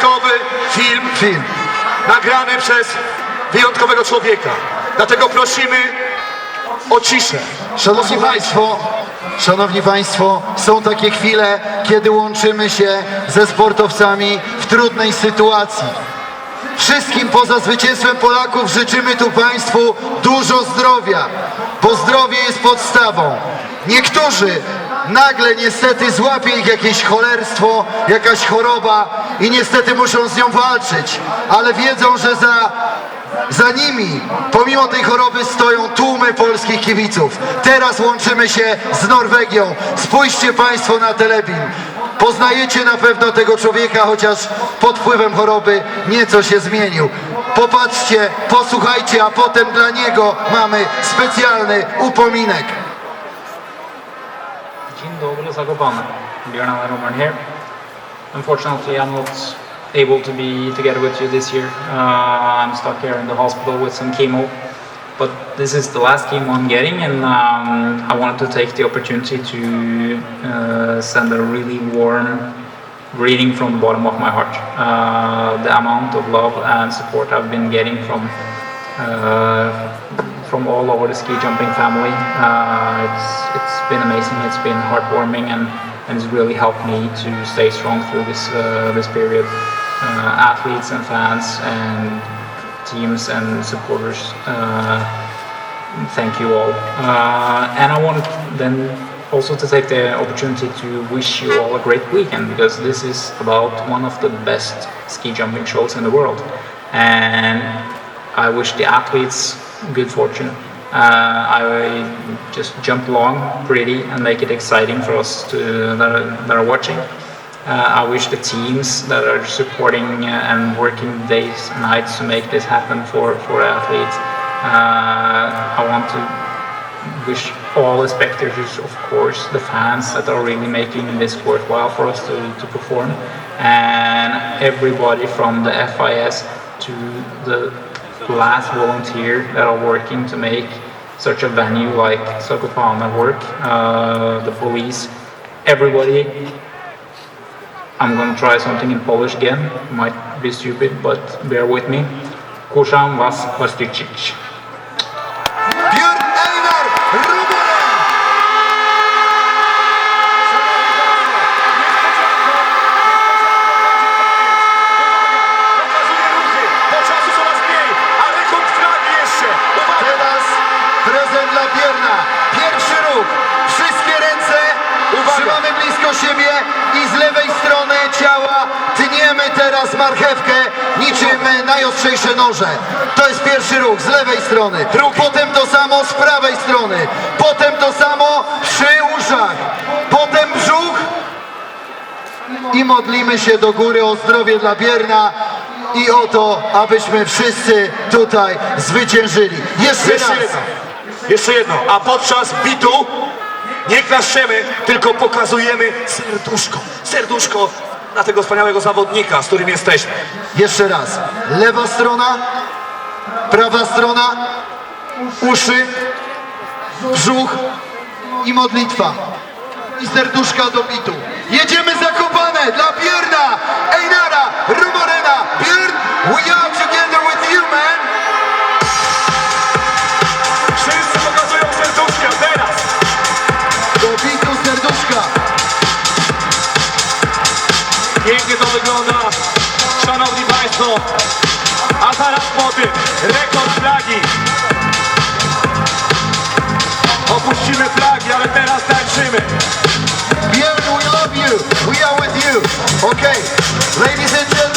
wyjątkowy film, Film. nagrany przez wyjątkowego człowieka. Dlatego prosimy o ciszę. Szanowni. Państwo, Szanowni Państwo, są takie chwile, kiedy łączymy się ze sportowcami w trudnej sytuacji. Wszystkim poza zwycięstwem Polaków życzymy tu Państwu dużo zdrowia, bo zdrowie jest podstawą. Niektórzy nagle niestety złapie ich jakieś cholerstwo, jakaś choroba i niestety muszą z nią walczyć, ale wiedzą, że za za nimi, pomimo tej choroby, stoją tłumy polskich kibiców. Teraz łączymy się z Norwegią. Spójrzcie Państwo na telebim. Poznajecie na pewno tego człowieka, chociaż pod wpływem choroby nieco się zmienił. Popatrzcie, posłuchajcie, a potem dla niego mamy specjalny upominek. Zakopane. Björn Allen Roman here. Unfortunately, I'm not able to be together with you this year. Uh, I'm stuck here in the hospital with some chemo. But this is the last chemo I'm getting, and um, I wanted to take the opportunity to uh, send a really warm greeting from the bottom of my heart. Uh, the amount of love and support I've been getting from uh, from all over the ski jumping family. Uh, it's it's been amazing. It's been heartwarming and, and it's really helped me to stay strong through this uh, this period. Uh, athletes and fans and teams and supporters. Uh, thank you all. Uh, and I wanted then also to take the opportunity to wish you all a great weekend because this is about one of the best ski jumping shows in the world. And I wish the athletes good fortune. Uh, I just jump along pretty and make it exciting for us to, that, are, that are watching. Uh, I wish the teams that are supporting uh, and working days and nights to make this happen for, for athletes. Uh, I want to wish all the spectators, of course, the fans that are really making this worthwhile for us to, to perform, and everybody from the FIS to the last volunteer that are working to make such a venue like Zakopane work, uh, the police, everybody. I'm gonna try something in Polish again. Might be stupid, but bear with me. Kuszam was Wastyczyć. Tniemy teraz marchewkę niczym najostrzejsze noże. To jest pierwszy ruch z lewej strony. Potem to samo z prawej strony. Potem to samo przy uszach. Potem brzuch i modlimy się do góry o zdrowie dla Bierna i o to, abyśmy wszyscy tutaj zwyciężyli. Jeszcze Jeszcze raz. jedno. Jeszcze jedno. A podczas bitu nie klaszczemy, tylko pokazujemy serduszko. Serduszko na tego wspaniałego zawodnika, z którym jesteśmy. Jeszcze raz. Lewa strona, prawa strona, uszy, brzuch i modlitwa. I serduszka do bitu. Jedziemy zakopane dla Bierna, Einara, Rumorena. Biern, we Pięknie to wygląda. Szanowni Państwo, a zaraz po tym rekord flagi. Opuścimy flagi, ale teraz tańczymy. Björn, we love you. We are with you. Okay. Ladies and gentlemen,